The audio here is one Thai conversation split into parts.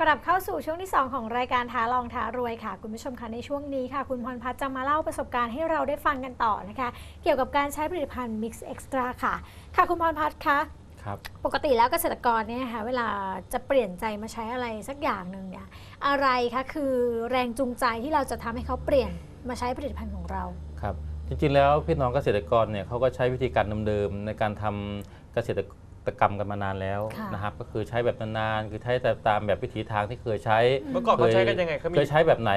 กลับเข้าสู่ช่วงที่ 2 ของรายการท้าลองท้ารวยค่ะ คุณผู้ชมคะในช่วงนี้ค่ะ คุณพรพัฒน์จะมาเล่าประสบการณ์ให้เราได้ฟังกันต่อนะคะ เกี่ยวกับการใช้ผลิตภัณฑ์ Mix Extra ค่ะ ค่ะคุณพรพัฒน์คะครับปกติแล้วเกษตรกรเนี่ยค่ะเวลาจะเปลี่ยนใจมาใช้อะไรสักอย่างหนึ่งเนี่ยอะไรคะคือแรงจูงใจที่เราจะทำให้เขาเปลี่ยนมาใช้ผลิตภัณฑ์ของเราครับจริงๆแล้วพี่น้องเกษตรกรเนี่ยเขาก็ใช้วิธีการเดิมๆในการทำเกษตร กรรมกันมานานแล้วค่ะนะครับก็คือใช้แบบนานๆคือใช้แต่ตามแบบวิถีทางที่เคยใช้เมื่อก่อนเขาใช้กันยังไงเขามี เคยใช้แบบไหน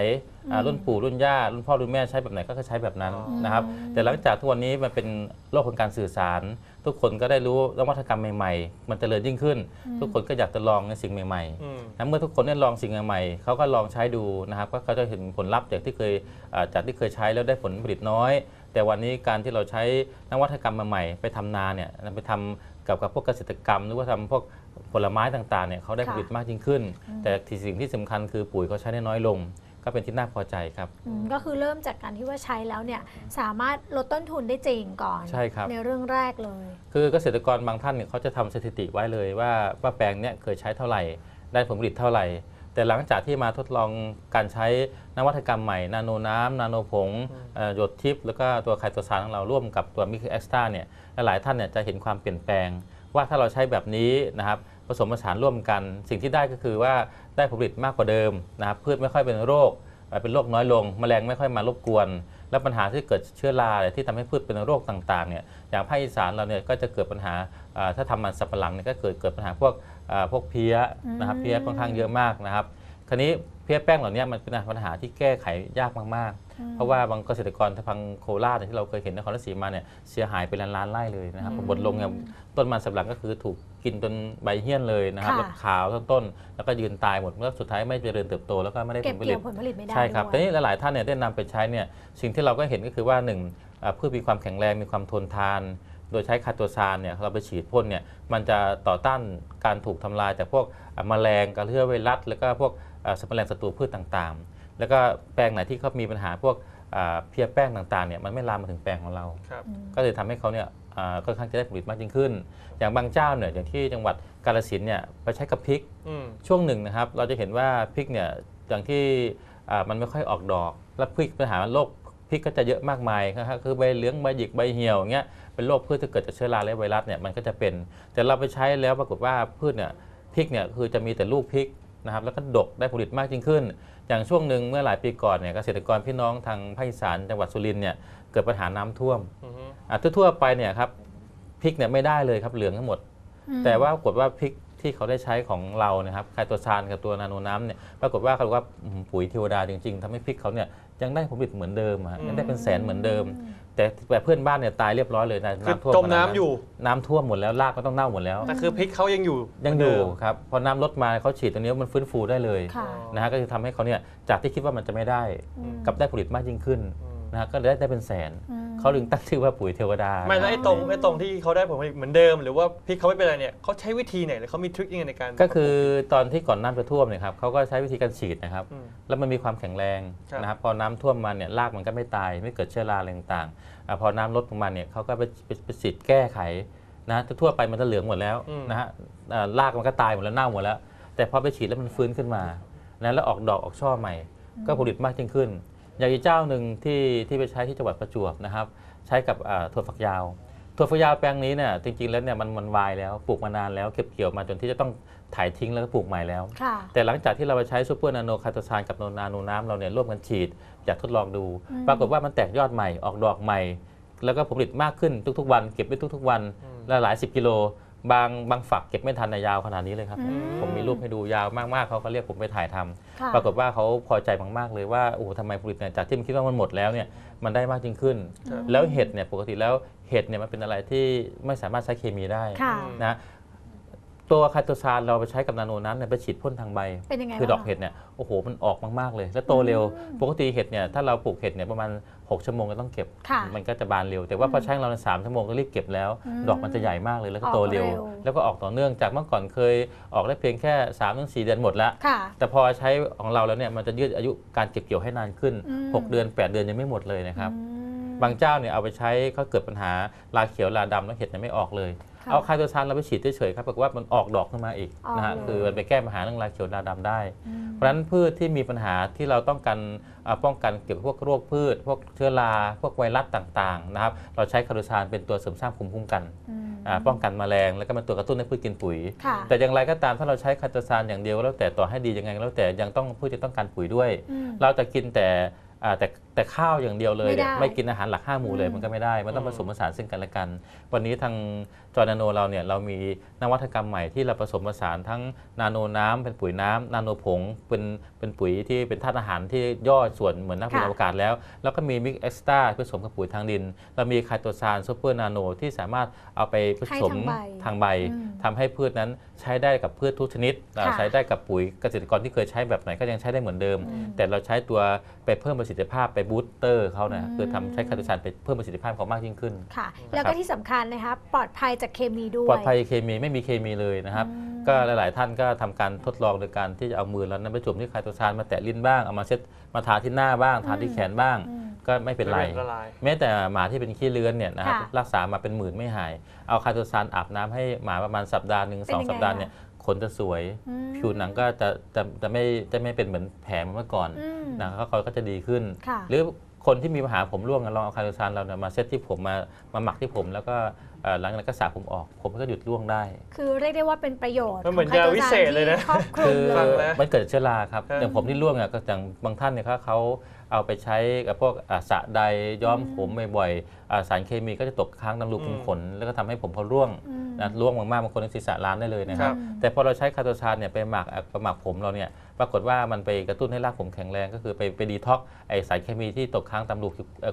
อ่าอืมรุ่นปู่รุ่นย่ารุ่นพ่อรุ่นแม่ใช้แบบไหนก็ใช้แบบนั้นอ๋อนะครับแต่หลังจากทุกวันนี้มันเป็นโลกของการสื่อสาร ทุกคนก็ได้รู้นวัตกรรมใหม่ๆ มันเจริญยิ่งขึ้น ทุกคนก็อยากจะลองในสิ่งใหม่ๆ อืม นะเมื่อทุกคนได้ลองสิ่งใหม่ๆเขาก็ลองใช้ดูนะครับก็เขาจะเห็นผลลัพธ์จากที่เคยอ่าจากที่เคยใช้แล้วได้ผลผลิตน้อย แต่วันนี้การที่เราใช้นวัตกรรมใหม่ๆไปทำนาเนี่ยไปทำ กับกับพวกเกษตรกรรม หรือว่าทำพวกผลไม้ต่างๆเนี่ยเขาได้ค่ะผลิตมากยิ่งขึ้นอืมแต่ที่สิ่งที่สำคัญคือปุ๋ยเขาใช้ได้น้อยลง ก็เป็นที่น่าพอใจครับอืมก็คือเริ่มจากการที่ว่าใช้แล้วเนี่ยสามารถลดต้นทุนได้จริงก่อนใช่ครับในเรื่องแรกเลย คือเกษตรกรบางท่านเนี่ยเขาจะทำสถิติไว้เลยว่าว่าแปลงเนี้ยเคยใช้เท่าไหร่ ได้ผลผลิตเท่าไหร่ แต่หลังจากที่มาทดลองการใช้นวัตกรรมใหม่ นาโนน้ำนาโนผงเอ่อหยดทิพย์แล้วก็ตัวไคโตซานของเราร่วมกับตัวมิกซ์เอ็กซ์ตาเนี่ยหลายๆท่านเนี่ยจะเห็นความเปลี่ยนแปลง ว่าถ้าเราใช้แบบนี้นะครับผสมผสานร่วมกัน สิ่งที่ได้ก็คือว่าได้ผลผลิตมากกว่าเดิมนะครับพืชไม่ค่อยเป็นโรคเอ่อเป็นโรคน้อยลงแมลงไม่ค่อยมารบกวน และปัญหาที่เกิดเชื้อราเนี่ยที่ทำให้พืชเป็นโรคต่างๆเนี่ยอย่างภาคอีสานเราเนี่ยก็จะเกิดปัญหาอ่าถ้าทำมันสับปะหลังเนี่ยก็เกิดเกิดปัญหาพวกอ่า พวกเพี้ยนะครับอืมเพี้ยค่อนข้างเยอะมากนะครับคราวนี้เพี้ยแป้งเหล่านี้มันเป็นปัญหาที่แก้ไขยากมากๆ เพราะว่าบางเกษตรกรทางโคราชเนี่ยที่เราเคยเห็นนครราชสีมาเนี่ยเสียหายเป็นล้านๆไร่เลยนะครับอืมบนลงเนี่ยต้นมันสำปะหลังก็คือถูกกินจนใบเหี้ยนเลยนะครับค่ะแล้วขาวทั้งต้น แล้วก็ยืนตายหมดแล้วสุดท้ายไม่เจริญเติบโตแล้วก็ไม่ได้ผเก็บลผลิเกี่ตยวผลผลิตไม่ได้ใช่ครับด้แต่วยนี่หลายๆท่านเนี่ยได้นำไปใช้เนี่ยสิ่งที่เราก็เห็นก็คือว่าหนึ่งอ่าพืชมีความแข็งแรงมีความทนทาน โดยใช้คาโตซานเนี่ยเราไปฉีดพ่นเนี่ยมันจะต่อต้านการถูกทำลายจากพวกอ่าแมลงกระเทือไวรัสแล้วก็พวกอ่าสัตว์แมลงศัตรูพืชต่างๆ แล้วก็แปลงไหนที่เขามีปัญหาพวกอ่าเพี้ยแป้งต่างๆเนี่ยมันไม่ลามมาถึงแปลงของเราครับอืมก็เลยทำให้เขาเนี่ยอ่าค่อนข้างจะได้ผลผลิตมากยิ่งขึ้น อย่างบางเจ้าเนี่ยอย่างที่จังหวัดกาฬสินธุ์เนี่ยไปใช้กับพริกอืมช่วงหนึ่งนะครับ เราจะเห็นว่าพริกเนี่ยอย่างที่อ่ามันไม่ค่อยออกดอก แล้วพริกปัญหาโรค พริกก็จะเยอะมากมายนะครับคือใบเหลืองใบหยิกใบเหี่ยวอย่างเงี้ยเป็นโรคพืชที่เกิดจากเชื้อราและไวรัสเนี่ยมันก็จะเป็น แต่เราไปใช้แล้วปรากฏว่าพืชเนี่ยพริกเนี่ยคือจะมีแต่ลูกพริกนะครับแล้วก็ดกได้ผลผลิตมากยิ่งขึ้น อย่างช่วงหนึ่งเมื่อหลายปีก่อนเนี่ยเกษตรกรพี่น้องทางภาคอีสานจังหวัดสุรินทร์เนี่ยเกิดปัญหาน้ำท่วมอืมอะทั่วๆไปเนี่ยครับพริกเนี่ยไม่ได้เลยครับเหลืองทั้งหมดอืมแต่ว่าปรากฏว่าพริกที่เขาได้ใช้ของเราเนี่ยครับไคโตซานกับตัวนาโนน้ำเนี่ยปรากฏว่าเขาบอกว่าอืมปุ๋ยเทวดาจริงๆทำให้พริกเขาเนี่ย ยังได้ผลผลิตเหมือนเดิมอะฮะยังได้เป็นแสนเหมือนเดิม แต่แต่เพื่อนบ้านเนี่ยตายเรียบร้อยเลยนะคือน้ำท่วมจมขนาดน้ำอยู่ น้ำท่วมหมดแล้วรากก็ต้องเน่าหมดแล้ว แต่คือพริกเขายังอยู่ยังอยู่เหมืนเดิมครับพอน้ำลดมาเขาฉีดตัวนี้มันฟื้นฟูได้เลยค่ะ นะฮะก็จะทำให้เขาเนี่ยจากที่คิดว่ามันจะไม่ได้อืม กลับได้ผลิตมากยิ่งขึ้น อืม นะฮะก็ได้ได้เป็นแสน อืม เขาถึงตั้งชื่อว่าปุ๋ยเทวดาไม่แล้วไอ้ตรงไอ้ตรงที่เขาได้ผลผลิตเหมือนเดิม หรือว่าพริกเขาไม่เป็นอะไรเนี่ยเขาใช้วิธีไหนหรือเขามีทริคยังไงในการ ก็คือตอนที่ก่อนน้ำจะท่วมเนี่ยครับเขาก็ใช้วิธีการฉีดนะครับ อืมแล้วมันมีความแข็งแรงครับ นะครับพอน้ำท่วมมาเนี่ยรากมันก็ไม่ตาย ไม่เกิดเชื้อราอะไรต่างๆอะพอน้ำลดลงมาเนี่ยเขาก็ไปไปไปฉีดแก้ไขนะทั่วๆไปมันจะเหลืองหมดแล้วนะฮะอ่ารากมันก็ตายหมดแล้วเน่าหมดแล้ว แต่พอไปฉีดแล้วมันฟื้นขึ้นมานะแล้วออกดอกออกช่อใหม่ ก็ผลิตมากยิ่งขึ้นอ ย่างอีกเจ้าหนึ่งที่ที่ไปใช้ที่จังหวัดประจวบนะครับ ใช้กับอ่าถั่วฝักยาว ถั่วฝักยาวแปลงนี้เนี่ยจริงๆแล้วเนี่ยมันมันวายแล้วปลูกมานานแล้วเก็บเกี่ยวมาจนที่จะต้องถ่ายทิ้งแล้วก็ปลูกใหม่แล้วค่ะแต่หลังจากที่เราไปใช้ซูเปอร์นาโนคาโตซานกับโนนาโนน้ำเราเนี่ยร่วมกันฉีดอยากทดลองดูอืมปรากฏว่ามันแตกยอดใหม่ออกดอกใหม่ แล้วก็ผลผลิตมากขึ้นทุกๆ วัน เก็บได้ทุกๆ วันอืมและหลายสิบกิโล บางบางฝักเก็บไม่ทันในะยาวขนาดนี้เลยครับ อืมผมมีรูปให้ดูยาวมากๆเขาก็เรียกผมไปถ่ายทำค่ะ ปรากฏว่าเขาพอใจมากๆเลยว่าโอ้โหทำไมผลิตเนี่ยจากที่มันคิดว่ามันหมดแล้วเนี่ยมันได้มากยิ่งขึ้นครับแล้วเห็ดเนี่ยปกติแล้วเห็ดเนี่ยมันเป็นอะไรที่ไม่สามารถใช้เคมีได้ค่ะ นะ ตัวไคโตซานเราไปใช้กับนาโนน้ำเนี่ยไปฉีดพ่นทางใบ เป็นยังไงคือดอกบ้างะ เห็ดเนี่ยโอ้โหมันออกมากๆเลย แล้วโตเร็ว ปกติเห็ดเนี่ยถ้าเราปลูกเห็ดเนี่ยประมาณ 6 ชั่วโมงก็ต้องเก็บ ค่ะมันก็จะบานเร็ว แต่ว่าพอใช้เราในสามชั่วโมงก็รีบเก็บแล้ว อืมดอกมันจะใหญ่มากเลยแล้วก็ออกโตเร็วเร็ว แล้วก็ออกต่อเนื่องจากเมื่อก่อนเคยออกได้เพียงแค่3าถึงสเดือนหมดแล้วค่ะ แต่พอใช้ของเราแล้วเนี่ยมันจะยืดอายุการเก็บเกี่ยวให้นานขึ้น อืม 6 เดือน 8 เดือนยังไม่หมดเลยนะครับ อืม บางเจ้าเนี่ยเอาไปใช้เขาเกิดปัญหาลาเขียวลาดำแล้วเห็ดเนี่ยไม่ออกเลยค่ะ เอาไคโตซานเราไปฉีดเฉยๆครับปรากฏว่ามันออกดอกขึ้นมาอีกนะฮะอ๋อคือมันไปแก้ปัญหาเรื่องลายเขียวลาดำได้อืมเพราะฉะนั้นพืชที่มีปัญหาที่เราต้องการเอ่อป้องกันเกี่ยวกับพวกโรคพืช พวกเชื้อราพวกไวรัสต่างๆนะครับเราใช้คาร์โดซานเป็นตัวเสริมสร้างภูมิคุ้มกันอืมอ่าป้องกันแมลงแล้วก็เป็นตัวกระตุ้นให้พืชกินปุ๋ยค่ะแต่อย่างไรก็ตามถ้าเราใช้คาร์โดซานอย่างเดียวแล้วแต่ต่อให้ดียังไงก็แล้วแต่ยังต้องพืชจะต้องการปุ๋ยด้วยอืมเราจะกินแต่อ่า แต่แต่ข้าวอย่างเดียวเลยไม่ได้เนี่ยไม่กินอาหารหลักห้าหมู่เลยอืมมันก็ไม่ได้มันต้องอืผมสมผสานซึ่งกันและกัน วันนี้ทางจอร์นาโนเราเนี่ยเรามีนวัตกรรมใหม่ที่เราผสมผสานทั้งนาโนน้ำเป็นปุ๋ยน้ำนาโนผงเป็นเป็นปุ๋ยที่เป็นธาตุอาหารที่ย่อส่วนเหมือนนักบินค่ะอวกาศแล้ว แล้วก็มีมิกเอ็กซ์ตร้าผสมกับปุ๋ยทางดิน เรามีไคโตซานซูเปอร์นาโนที่สามารถเอาไปผสมให้ทางใบ ทางใบอืมทำให้พืชนั้นใช้ได้กับพืชทุกชนิดอ่าค่ะใช้ได้กับปุ๋ยเกษตรกรที่เคยใช้แบบไหนก็ยังใช้ได้เหมือนเดิมอืมแต่เราใช้ตัวไปเพิ่มประสิทธิภาพไปบูสเตอร์เขานะอืมคือทำใช้คาร์โดซานไปเพิ่มประสิทธิภาพเขามากยิ่งขึ้นค่ะ แล้วก็ที่สำคัญนะคะปลอดภัยจากเคมีด้วย ปลอดภัยเคมีไม่มีเคมีเลยนะครับอืมก็หลาย ๆ ท่านก็ทำการทดลองโดยการที่จะเอามือแล้วนั้นไปจุ่มที่คาร์โดซานมาแตะลิ้นบ้างเอามาเช็ดมาทาที่หน้าบ้างทาที่แขนบ้างอืม ก็ไม่เป็นไรละลายแม้แต่หมาที่เป็นขี้เลื้อนเนี่ยนะครับค่ะรักษามาเป็นหมื่นไม่หาย เอาคาร์โดซานอาบน้ำให้หมาประมาณสัปดาห์หนึ่งเป็นสองยังไงสัปดาห์คะเนี่ยขนจะสวย อืมผิวหนังก็จะจะจะไม่จะไม่เป็นเหมือนแผลเหมือนเมื่อก่อนอืมนะครับเขาก็จะดีขึ้น ค่ะหรือคนที่มีปัญหาผมร่วงอะลองเอาคาร์โดซานเราเนี่ยมาเซตที่ผมมามาหมักที่ผม แล้วก็เอ่อหลังจากนั้นก็สระผมออก ผมก็หยุดร่วงได้ คือเรียกได้ว่าเป็นประโยชน์มันเหมือนขงไคโตยาวิเศษเลยนะที่ครอบคลุคืมอเลฟังยแล้วมันเกิดเชื้อราครับครับอย่างผมที่ร่วงอะก็อย่างบางท่านเนี่ยเขาเขาเอาไปใช้กับพวกอ่าสระใดย้อมผมบ่อยๆอ่าสารเคมีก็จะตกค้างตามรูขุมขน แล้วก็ทำให้ผมเขาร่วงอืมนะร่วงมากๆบางคนศีรษะล้านได้เลยนะคครัรับบแต่พอเราใช้คาร์โตซานเนี่ยไปหมักอะไปหมักผมเราเนี่ยปรากฏว่ามันไปกระตุ้นให้รากผมแข็งแรงก็คือไปไปดีท็อกไอสารเคมีที่ตกค้างตามรู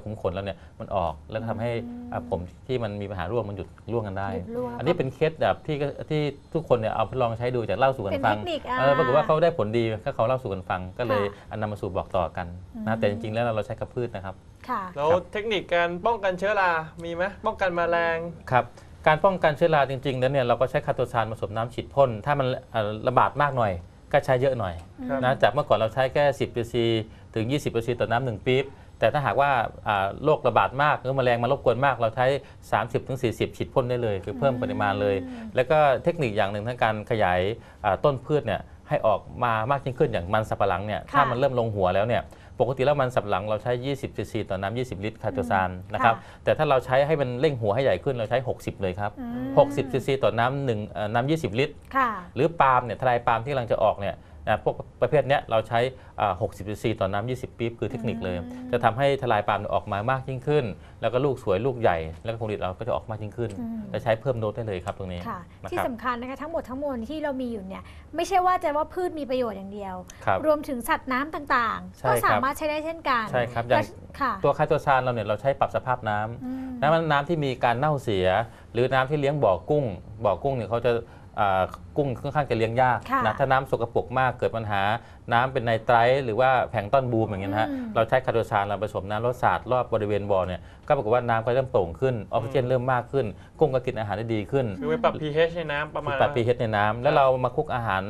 ขุมขนเราเนี่ยมันออกแล้วก็ทำให้อะผมที่มันมีปัญหาร่วงมันหยุดร่วงกันได้ หยุดร่วงอันนี้เป็นเคสแบบที่ก็ที่ทุกคนเนี่ยเอาไปลองใช้ดูจากเล่าสู่กันเป็นฟัเทงคนิคอะ เออปรากฏว่าเขาได้ผลดีก็เขาเล่าสู่กันฟัง ก็เลยค่ะอันนำมาสู่บอกต่อกันอืนะมแต่จริงๆแล้วเราใช้กับพืชนะครับ ค่ะ แล้วครับเทคนิคการป้องกันเชื้อรา มีไหมป้องกันแมลง ครับ การป้องกันเชื้อราจริงๆ แล้วเนี่ยเราก็ใช้คาโตซานผสมน้ำฉีดพ่น ถ้ามันเอ่อระบาดมากหน่อย ก็ใช้เยอะหน่อยครับ นะ จากเมื่อก่อนเราใช้แค่ 10 cc ถึง 20 cc ต่อน้ำหนึ่งปี๊บ แต่ถ้าหากว่าอ่าโรคระบาดมากหรือแมลงมารบกวนมาก เราใช้ 30ถึง40 ฉีดพ่นได้เลย คือเพิ่มปริมาณเลย แล้วก็เทคนิคอย่างหนึ่งทั้งการขยายอ่าต้นพืชเนี่ยให้ออกมามากยิ่งขึ้นอย่างมันสับปะหลังเนี่ยค่ะถ้ามันเริ่มลงหัวแล้วเนี่ยปกติแล้วมันสับปะหลังเราใช้ 20 cc ต่อน้ำ20 ลิตรคาโตซานนะครับค่ะแต่ถ้าเราใช้ให้มันเร่งหัวให้ใหญ่ขึ้นเราใช้ 60 เลยครับอืม60ซีซีต่อน้ำหนึ่งเอ่อน้ำ20 ลิตรค่ะหรือปาล์มเนี่ยทลายปาล์มที่กำลังจะออกเนี่ยนะ พวกประเภทเนี้ยเราใช้อ่า60ซีซีต่อน้ำ 20 ปี๊บคือเทคนิคเลยอืมจะทำให้ทลายปาล์มเนี่ยออกมามากยิ่งขึ้น แล้วก็ลูกสวยลูกใหญ่ แล้วก็ผลผลิตเราก็จะออกมากยิ่งขึ้นอืมจะใช้เพิ่มโดสได้เลยครับตรงนี้ค่ะนะที่ครับสำคัญนะคะทั้งหมดทั้งมวลที่เรามีอยู่เนี่ยไม่ใช่ว่าจะว่าพืชมีประโยชน์อย่างเดียวครับรวมถึงสัตว์น้ำต่างใช่ๆก็ครับสามารถใช้ได้เช่นกันใช่ครับอย่างและค่ะตัวไคโตซานเราเนี่ยเราใช้ปรับสภาพน้ำอืมน้ำน้ำที่มีการเน่าเสีย หรือน้ำที่เลี้ยงบ่อกุ้งบ่อกุ้งเนี่ยเขาจะอ่า กุ้งค่อนข้างจะเลี้ยงยากค่ะนะถ้าน้ำสกปรกมากเกิดปัญหาน้ำเป็นไนไตรท์หรือว่าแผงต้อนบูมอย่างเงี้ยนะฮะอืม เราใช้คาร์โดซานเราผสมน้ำรสสาดรอบบริเวณบ่อเนี่ยก็ปรากฏว่าน้ำก็เริ่มโปร่งขึ้นออกซิเจนเริ่มมากขึ้น กุ้งก็กินอาหารได้ดีขึ้น คือไปปรับ pH ในน้ำประมาณปรับ pH ในน้ำแล้วเรามาคลุกอาหาร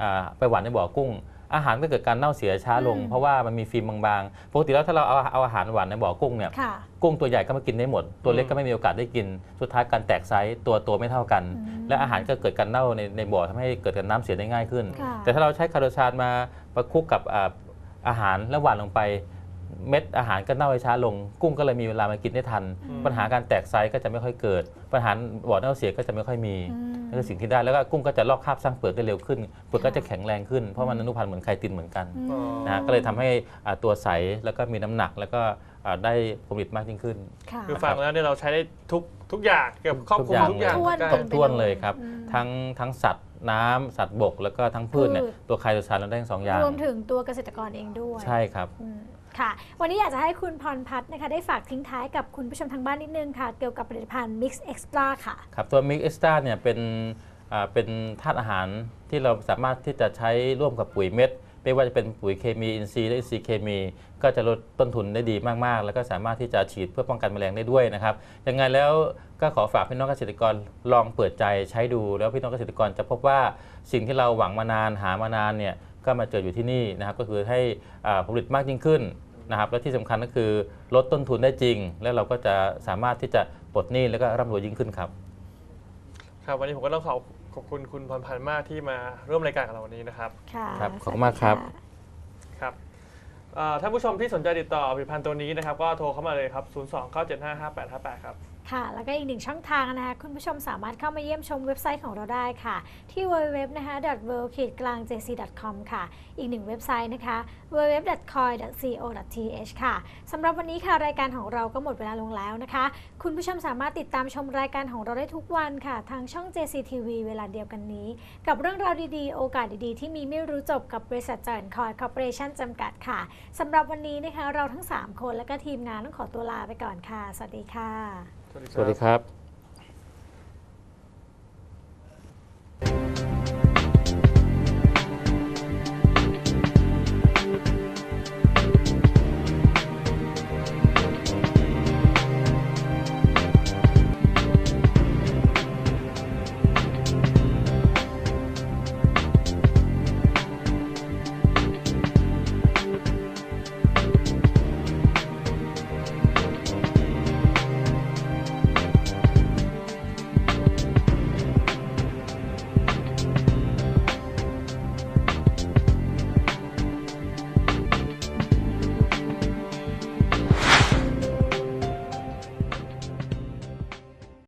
อ่าไปหวานในบ่อกุ้ง อาหารก็เกิดการเน่าเสียช้าลงอืมเพราะว่ามันมีฟิล์มบางๆ ปกติแล้วถ้าเราเอาเอาอาหารหวานในบ่อกุ้งเนี่ยค่ะกุ้งตัวใหญ่ก็มากินได้หมด ตัวเล็กก็ไม่มีโอกาสได้กิน สุดท้ายการแตกไซส์ตัวตัวไม่เท่ากันอืมและอาหารก็เกิดการเน่าในในบ่อทำให้เกิดการน้ำเสียได้ง่ายขึ้นค่ะแต่ถ้าเราใช้คาร์โดซานมาประคลุกกับอ่าอาหารแล้วหวานลงไป เม็ดอาหารก็เน่าให้ช้าลง กุ้งก็เลยมีเวลามากินได้ทัน อืม ปัญหาการแตกไซส์ก็จะไม่ค่อยเกิด ปัญหาบ่อเน่าเสียก็จะไม่ค่อยมีอืมนั่นคือสิ่งที่ได้แล้วก็กุ้งก็จะลอกคราบสร้างเปลือกได้เร็วขึ้น เปลือกก็ค่ะจะแข็งแรงขึ้นเพราะมันอนุพันธ์เหมือนไข่ตินเหมือนกันอืมอ๋อนะฮะก็เลยทำให้อ่าตัวใสแล้วก็มีน้ำหนักแล้วก็อ่าได้ผลผลิตมากยิ่งขึ้น ค่ะ คือฟังแล้วเนี่ยเราใช้ได้ทุกทุกอย่างเกือบครอบคลุมทุทุกกออย่างย่างถ้วนได้ครบถ้วนเลยครับ อืมทั้งทั้งสัตว์น้ำสัตว์บก แล้วก็ทั้งพืชเนี่ยพืช ตัวไคโตซานเราได้ทั้งสองอย่าง รวมถึงตัวเกษตรกรเองด้วยใช่ครับ อืม ค่ะ วันนี้อยากจะให้คุณพรพัฒน์นะคะได้ฝากทิ้งท้ายกับคุณผู้ชมทางบ้านนิดนึงค่ะ เกี่ยวกับผลิตภัณฑ์ Mix Extra ค่ะ ครับ ตัวมิกเอ็กซ์ต้าเนี่ยเป็นเป็นธาตุอาหารที่เราสามารถที่จะใช้ร่วมกับปุ๋ยเม็ดไม่ว่าจะเป็นปุ๋ยเคมีอินทรีย์และอินทรีย์เคมี ก็จะลดต้นทุนได้ดีมาก ๆ แล้วก็สามารถที่จะฉีดเพื่อป้องกันแมลงได้ด้วยนะครับยังไงแล้วก็ขอฝากพี่น้องเกษตรกรลองเปิดใจใช้ดู แล้วพี่น้องเกษตรกรจะพบว่าสิ่งที่เราหวังมานานหามานานเนี่ยก็มาเจออยู่ที่นี่นะครับก็คือให้ผลิตมากยิ่งขึ้น นะครับและที่สำคัญก็คือลดต้นทุนได้จริง แล้วเราก็จะสามารถที่จะปลดหนี้แล้วก็ร่ำรวยยิ่งขึ้นครับ ครับวันนี้ผมก็ต้องขอบขอบคุณคุณพรพันธ์มากที่มาร่วมรายการกับเราวันนี้นะครับค่ะครับขอบคุณมากครับสวัสดีะครับเอ่อท่านผู้ชมที่สนใจติดต่อผลิตภัณฑ์ตัวนี้นะครับ ก็โทรเข้ามาเลยครับ 0 2 9 7 5 5 8 5 8 ครับ ค่ะ แล้วก็อีกหนึ่งช่องทางนะคะ คุณผู้ชมสามารถเข้ามาเยี่ยมชมเว็บไซต์ของเราได้ค่ะ ที่ www นะคะ w w w j c com ค่ะ อีกหนึ่งเว็บไซต์นะคะ www.coin.co.th ค่ะสำหรับวันนี้ค่ะ รายการของเราก็หมดเวลาลงแล้วนะคะ คุณผู้ชมสามารถติดตามชมรายการของเราได้ทุกวันค่ะ ทางช่อง JCTV เวลาเดียวกันนี้ กับเรื่องราวดีๆ โอกาสดีๆ ที่มีไม่รู้จบกับบริษัทจอยคอยคอร์ปอเรชั่นจำกัดค่ะสำหรับวันนี้นะคะเราทั้ง 3 คนและก็ทีมงานต้องขอตัวลาไปก่อนค่ะ สวัสดีค่ะ สวัสดีครับ